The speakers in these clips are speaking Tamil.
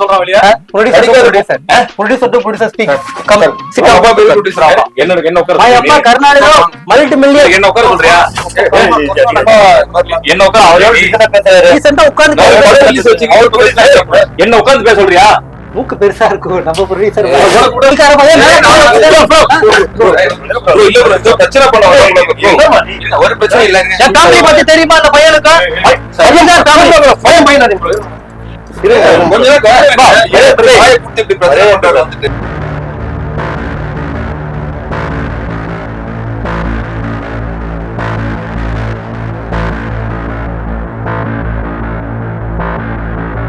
சொல்றான் வெளியா producer producer. To producer speak. அப்பா? என்ன என்ன உட்கார மை அப்பா கர்நாடகா மல்டி மில்லியன். என்ன உட்கார சொல்றியா? என்ன உட்கார அவரே ரீசெண்டா உட்கார்ந்து நான் படம் release வச்சு அவர் producer. என்ன உட்கார்ந்து பேச சொல்றியா? மூக்கு பெருசா இருக்கும். நம்ம ப்ரொடியூசர் இல்ல பிரச்சனை. இல்ல, ஒரு பிரச்சனை தம்பி பத்தி தெரியுமா அந்த பையனுக்கு? பையன் பையன்.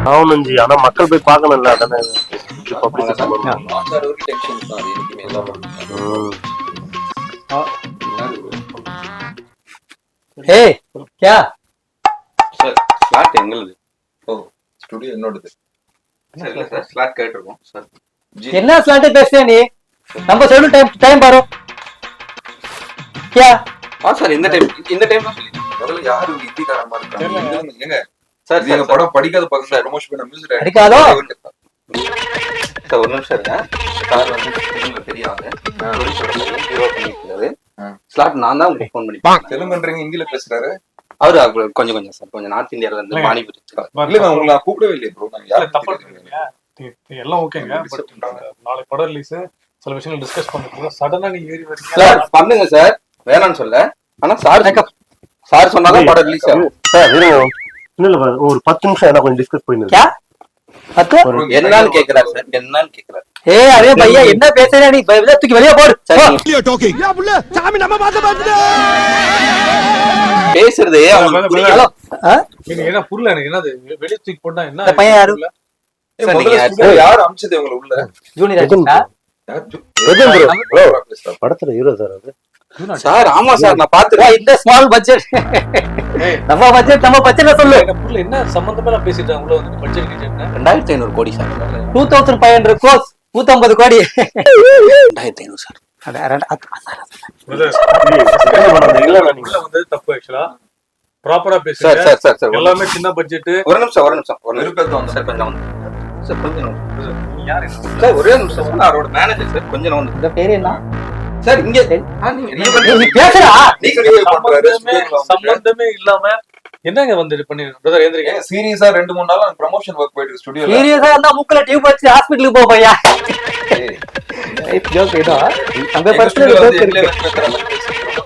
ஆகணும்ஜி ஆனா மக்கள் போய் பார்க்கணும்ல அதானே. ஏய் क्या சார் ஸ்லாட் எங்களுது. ஓ, என்னோடது. சார் இல்ல சார் ஸ்லாட் கேட்டிருக்கோம் சார் ஜி, என்ன ஸ்லாண்ட் பேசுற நீ நம்ம சொல்லு டைம் டைம் பாரு ஆ சார் இந்த டைம் இந்த டைம் தான் சொல்லி முதல்ல யாரு ஹிந்திக்காரமா இருக்காங்க? சார் சார் படம் படிக்காத பசங்க promotion பண்ண music director. படிக்காதோ? சார் ஒரு நிமிஷம் இருங்க சார் வந்து பெரிய ஆளு ஹீரோ. ஸ்லாட் நான் தான் உங்களுக்கு ஃபோன் பண்ணி தெலுங்குன்றீங்க, ஹிந்தில பேசுறாரு. அவரு கொஞ்சம் கொஞ்சம் சார் கொஞ்சம் நார்த் இந்தியால இருந்து பானிபூரி இல்லைங்க, உங்களை நான் கூப்பிடவே இல்லையே. நான் யாருன்னு தப்பா எல்லாம் ஓகேங்க பட் நாளை படம் ரிலீஸ் சில விஷயங்கள் டிஸ்கஸ் பண்ணிட்டு சடனா நீ ஏறி சார் வரீங்க பண்ணுங்க சார் வேணாம்னு சொல்ல ஆனா சார் சார் சொன்னாதான் படம் ரிலீஸ் ஆகும். சார் இருங்க இல்ல இல்ல. பாரு, ஒரு பத்து நிமிஷம் என்ன கொஞ்சம் டிஸ்கஸ் பண்ணிருக்கேன் என்னன்னு கேக்குறாரு சார் என்னன்னு கேக்குறாரு ஏய் அரே பையா என்ன பேசுற நீ வெளிய தூக்கி வெளிய போடு. சார் போ. நீங்க- பேசுறதே புரியல. எனக்கு என்னது? வெளிய தூக்கி போட்டா என்ன பையன் யாரு? யாரு? அமிச்சது உங்களை உள்ள? ஜூனியர். படத்துல ஹீரோ சார் அது. சார் ஆமா சார் நான் பாத்துறேன் இந்த ஸ்மால் பட்ஜெட் நம்ம பட்ஜெட் நம்ம பட்ஜெட்ல சொல்லு. என்ன சம்பந்தமா நான் பேசிட்டேன் உள்ள வந்து பட்ஜெட் ரெண்டாயிரத்தி ஐநூறு கோடி sir. Two thousand five hundred crores நூத்தம்பது கோடி. ரெண்டாயிரத்தி ஐநூறு சார். வந்து தப்பு ஆக்சுவலா ப்ராப்பரா பேசுங்க சார் சார் சார் எல்லாமே சின்ன பட்ஜெட் ஒரு நிமிஷம் ஒரு நிமிஷம் ஒரு நிமிஷம் சார் கொஞ்சம் வந்து சார் கொஞ்சம் சார் ஒரே நிமிஷம் சார் அவரோட மேனேஜர் சார் கொஞ்சம் வந்து இந்த பேரு என்ன சார் இங்க பேசுறா. சம்பந்தமே இல்லாம என்னங்க வந்து இது பண்ணி பிரதர் ஏந்திரிக்க ஏங்க, serious ஆ ரெண்டு மூணு நாளா promotion work போயிட்டு இருக்கு ல. சீரியஸா இருந்தா மூக்குல டியூப் வச்சு ஹாஸ்பிடலுக்கு போ பையா ஏய், ஜோக் இதோ அங்க எங்க பர்சனல் ஜோக் இருக்கு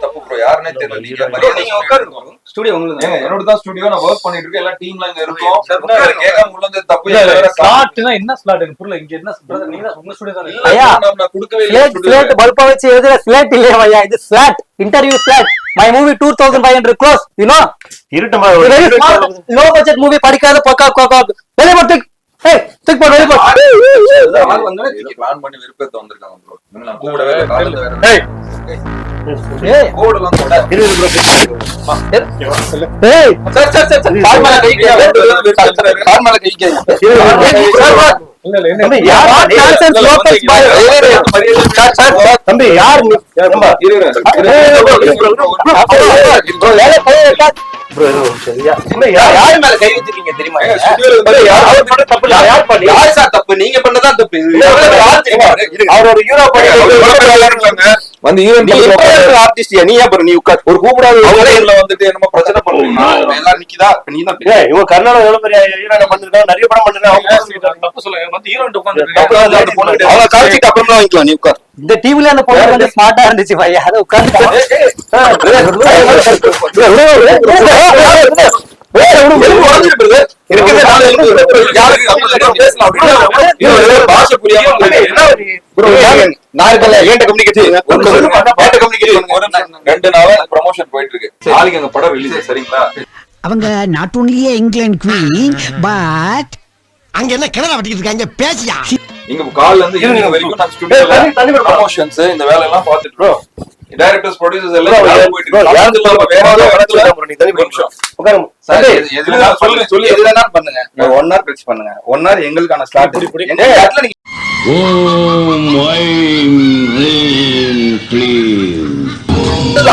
தப்பு bro. யாருன்னே தெரியல. நீங்க நீங்க உட்காருங்க ஸ்டுடியோ உங்களுக்கு என்னோட தான் studio, நான் work பண்ணிட்டு இருக்கேன். எல்லா team லாம் இங்க இருக்கோம். கேட்காம உள்ள வந்து தப்பு காரணம். ஸ்லாட்னா என்ன ஸ்லாட் எனக்கு புரியல இங்க என்ன பிரதர் நீங்க உங்க ஸ்டுடியோ தானே இல்ல, ஐயா. நான் கொடுக்கவே இல்லை ஸ்லேட் பல்பா வச்சு எழுதுற ஸ்லேட் இல்லையா பையா இது slot interview slot my movie two thousand five hundred close you know இருட்டமா very small low budget movie படிக்காத பொக்கா கோக்கா. வெளிய போட்டு ஏய் தூக்கி போடு வெளிய போடு plan பண்ணி விருப்பத்தை வந்திருக்காங்க நான் கூப்பிடவே இல்லை. காலையில வேற ஏய். ஏய். Sir sir sir sir. கால் மேல கை வைக்காதீங்க. சார், சார், கால் மேல கை வைக்காதீங்க. தம்பி, யார் யார் யார் யார் மேல கை வச்சிருக்கீங்க தெரியுமா யார் தப்பு இல்ல, யார் பண்ணி? யார் சார் தப்பு நீங்க பண்ணதான் தப்பு யார்? அவர் ஒரு ஹீரோ பண்ணி வந்து event நீ பண்றவங்க இப்ப இருக்கிற ஆர்டிஸ்ட் நீ ஏன் பாரு நீ உட்கார் ஒரு கூப்பிடாத அவங்களே வந்துட்டு என்னமோ பிரச்சனை பண்றீங்க எல்லாரும் நிக்கிதா இப்ப நீ தான் இவன் கர்நாடகா எவ்வளவு பெரிய பண்ணிருக்கான் நிறைய படம் சொல்றீங்க? தப்பு சொல்லுங்க வந்து ஹீரோயின் உட்கார்ந்து அவங்க கழிச்சிட்டு அப்புறமா வாங்கிக்கலாம் நீ உட்கார் இந்த டிவில அந்த பொண்ணு கொஞ்சம் ஸ்மார்ட்டா இருந்துச்சு பையா அதை உட்கார்ந்து ரெண்டு நாளா ப்ரமோஷன் போயிட்டு இருக்கு நாளைக்கு அங்க படம் ரிலீஸ் சரிங்களா? அவங்க not only England queen but அங்க என்ன கிணறு வட்டிக்கிட்டு இருக்காங்க? பேசியா? இங்க கால்ல இருந்து ஈவினிங் வரைக்கும் நான் ஸ்டுடியோல ப்ரமோஷன்ஸ் இந்த வேலை எல்லாம் பாத்துட்டு ப்ரோ டைரக்டர்ஸ் ப்ரொடியூசர்ஸ் எல்லாம் போயிட்டு வேற சொல்லி எது வேணாலும் பண்ணுங்க. ஒன் ஹவர் கழிச்சு பண்ணுங்க. ஒன் ஹவர் எங்களுக்கான ஸ்லாட்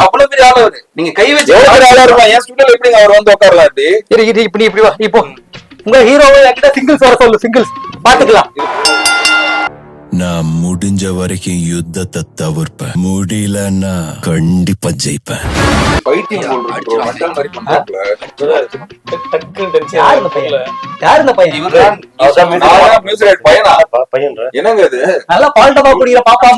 அவ்வளவு பெரிய ஆள் அவரு. நீங்க கை வச்சு ஆளா இருப்பான்? என் ஸ்டுடியோல எப்படி அவர் வந்து உட்காரலாம் இரு இப்படி இப்படி வா. இப்போ. உங்க ஹீரோவை என்கிட்ட சிங்கிள்ஸ் வர சொல்லு சிங்கிள்ஸ் பாத்துக்கலாம். நான் முடிஞ்ச வரைக்கும் யுத்தத்தை தவிர்ப்பேன் முடியலன்னா கண்டிப்பா ஜெயிப்பேன் என்னங்க இது நல்லா பால்டமா குடிக்கிற பாப்பா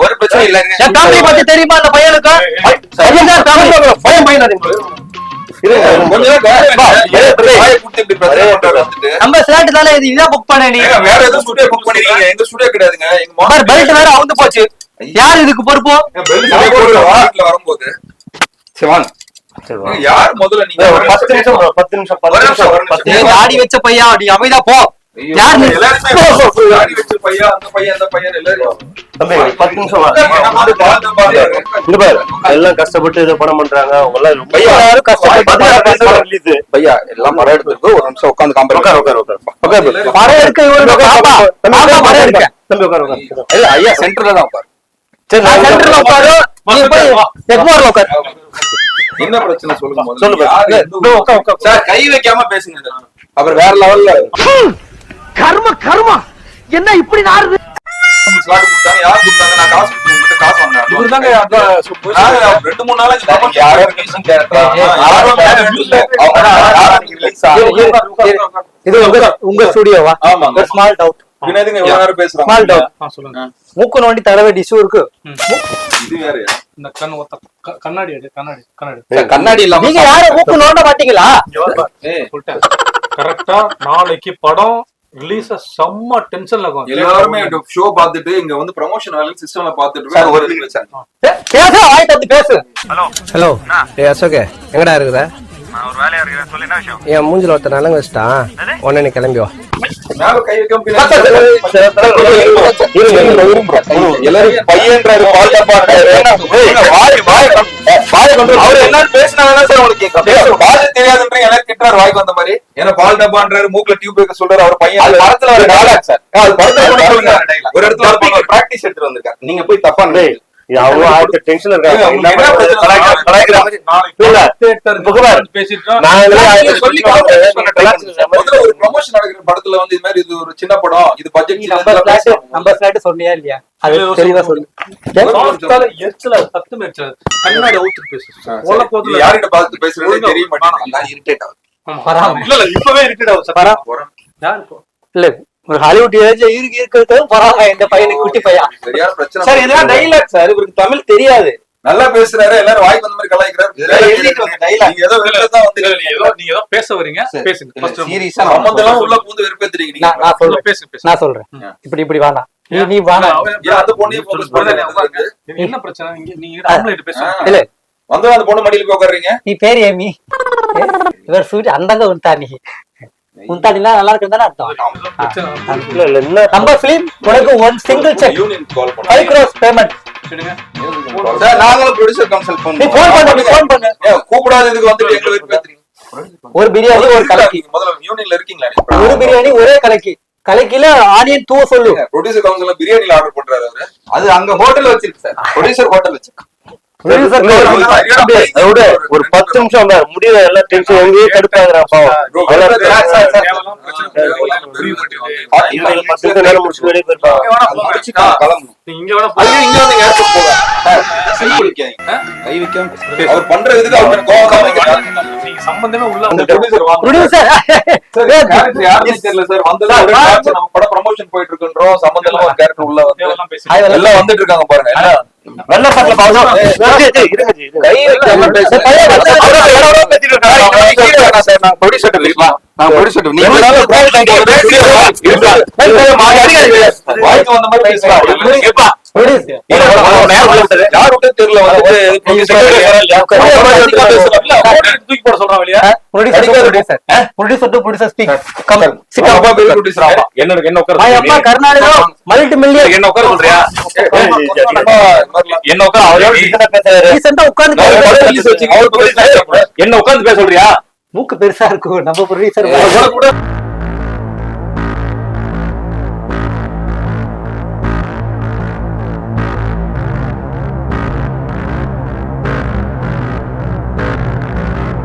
ஒரு பிரச்சனை இல்லைங்க என் காமெடி பத்தி தெரியுமா அந்த பையனுக்கு பையன் தான். பையன் பையன்? நம்ம ஸ்லாட் இது இதான் புக் பண்ண நீ ஏங்க, வேற ஏதோ ஸ்டுடியோ புக் பண்ணிருக்கீங்க எங்க ஸ்டுடியோ கிடையாதுங்க எங்க பெல்ட் வேற அவுந்து போச்சு யார் இதுக்கு பொறுப்பு வரும்போது வாங்க யார் முதல்ல நீங்க ஒரு பத்து நிமிஷம் பத்து நிமிஷம் பத்து நிமிஷம். தாடி வச்ச பையா நீ அமைதா போ எல்லாம் கஷ்டப்பட்டு இதை படம் பண்றாங்க. அவங்க எல்லாம் ரொம்ப- பையா, எல்லாம் படம் எடுத்துருக்கு ஒரு நிமிஷம் உட்காந்து. படம் எடுக்க படம் எடுக்க. தம்பி உட்காரு உட்காரு. இல்ல ஐயா சென்டர்ல தான் உட்காரு. சென்டர்ல உட்காரு. என்ன பிரச்சனை சொல்லுங்க? முதல்ல. சொல்லு பாரு. யாரு எந்த bro, ஊரு? உட்காரு, உட்காரு. சார் கை வைக்காம பேசுங்க அப்புறம் வேற லெவல்ல கர்ம கர்மா! என்ன இப்படி நாருது யார் ரெண்டு மூணு நாளைக்கு யாரோ இது உங்க ஸ்டுடியோவா ஸ்மால் டவுட் வினோதுங்க இவ்வளவு நேரம் ஸ்மால் டவுட் சொல்லுங்க. மூக்கு நோண்டி தடவை டிஷ்யூ இருக்கு. இது வேறயா இந்த கண் ஒத்த க- கண்ணாடி எடு கண்ணாடி கண்ணாடி. கண்ணாடி இல்லாம நீங்க யாரும் மூக்கு நோண்ட மாட்டீங்களா? கரெக்டா நாளைக்கு படம் ரிலீஸ் செம்ம டென்ஷன்ல இருக்கும் எல்லாருமே ஷோ பார்த்துட்டு இங்க வந்து ப்ரமோஷன் வேலை சிஸ்டம்ல பார்த்துட்டு சார், ஒரு பேச வாய் பேசு. ஹலோ. ஏ அசோகே எங்கடா இருக்குத என் மூஞ்சில ஒருத்தர் நலங்க வச்சுட்டான். உடனே நீ கிளம்பி வா. எல்லாரும் பையன்றாரு அவர் எல்லாரும் பேசினாங்கன்னா சார் உங்களுக்கு கேட்கும் பால் தெரியாதுன்றீங்க எல்லாரும் திட்டுறாரு வாய்க்கு வந்த மாதிரி ஏன்னா பால் டப்பான்றாரு மூக்குல டியூப் வைக்க சொல்றாரு அவர் பையன் அது படத்துல வர dialogue சார். அது படத்துல ஒரு இடத்துல ஒரு பிராக்டிஸ் எடுத்துட்டு வந்திருக்காரு நீங்க போய் தப்பா அவங்க ஆயிரத்தி டென்ஷன் இருக்காங்க. படத்துல வந்து இது மாதிரி இது ஒரு சின்ன படம். இது பட்ஜெட் நம்ம ஸ்லாட் சொன்னியா இல்லையா? அது தெளிவா சொல்லு. எரிச்சலா சத்தம் எரிச்சல் கண்ணாடி அவுத்து பேசு. ஓல போதுல யார்கிட்ட பார்த்து பேசுறதே தெரிய மாட்டேங்குது இரிட்டேட் ஆகுது. இப்பவே வரா யார் இல்ல ஒரு ஹாலிவுட் ஏஜ் இருக்கு இருக்கிறது வராங்க இந்த பையனுக்கு குட்டி பையன். சார் இதெல்லாம் டைலாக் சார். இவருக்கு தமிழ் தெரியாது. நல்லா பேசுறாரு. எல்லாரும் வாய்க்கு வந்த மாதிரி கலாய்க்கிறாரு. இதெல்லாம் எழுதிட்டு வந்த dialogue. நீங்க ஏதோ வெளில தான் வந்து இல்ல, நீங்க ஏதோ நீங்க ஏதோ பேச வரீங்க. பேசுங்க. சீரியஸா சம்பந்தம் எல்லாம் உள்ள பூந்து வெறுப்பேத்துறீங்க நான் நீங்க நான் சொல்றேன். பேசுங்க பேசுங்க நான் சொல்றேன். இப்படி இப்படி வேணாம். நீ நீ ஏன் அந்த focus பண்றீங்க? இது என்ன பிரச்சனை? இங்க நீங்க ஆம்பளைட்டு பேசுங்க. இல்ல வந்து அந்த பொண்ணு மடியில போய் உட்காருறீங்க. நீ பேர் ஏமி. இவர் ஸ்வீட் அந்தங்க உண்டானி உண்டானிலாம் நல்லா இருக்குன்னு தானே அர்த்தம்? பிரச்சனை இல்ல. இல்ல என்ன நம்ம பிலிம் உனக்கு one single cheque union call five பண்ணுங்க க்ரோஸ் பேமெண்ட் விடுங்க. சார் நாங்களும் ப்ரொடியூசர் கன்சல்ட் ஃபோன் பண்ணு ஃபோன் பண்ணு. ஏன் கூப்பிடாத இதுக்கு வந்துட்டு எங்களை வெறுப்பேத்துறீங்க ஒரு பிரியாணி ஒரு கலக்கி. முதல்ல யூனியன்ல இருக்கீங்களா ஒரு பிரியாணி ஒரே கலக்கி. கலக்கில ஆனியன் தூவ சொல்லு. ப்ரொடியூசர் கவுன்சில பிரியாணில ஆர்டர் பண்றாரு அவரு. அது அங்க ஹோட்டல் வச்சிருக்கு சார் ப்ரொடியூசர் ஹோட்டல் வச்சிருக்கு. ஒரு பத்து நிமிஷம் முடியல எல்லாம் டென்ஷன் எங்கேயே. இவங்க பத்து நிமிஷம் நேரம் முடிச்சு வெளியே போயிருப்பாங்க இங்க கை வைக்காம அவர் பண்ற இதுக்கு அவர் கோவம் சம்பந்தமே உள்ள அந்த வந்து producer வாங்க. Producer. சார், character யாருன்னே தெரியல சார். வந்தது ஒரே. நம்ம படம் promotion போயிட்டு இருக்குன்றோம். சம்பந்தம் ஒரு character உள்ள வந்து. எல்லாம் வந்துட்டு இருக்காங்க பாருங்க. வெள்ள சட்டில பாவம். கை வைக்காம. நான். நான் பேசி-. வாய்க்கு வந்த மாதிரி பேசலாம். ஆமா. என்ன கர்நாடகா மல்டி மில்லியன் என்ன உட்கார சொல்றியா. என்ன உட்கார்ந்து பேச சொல்றியா? மூக்கு பெருசா இருக்கும். நம்ம ப்ரொடியூசர் கூட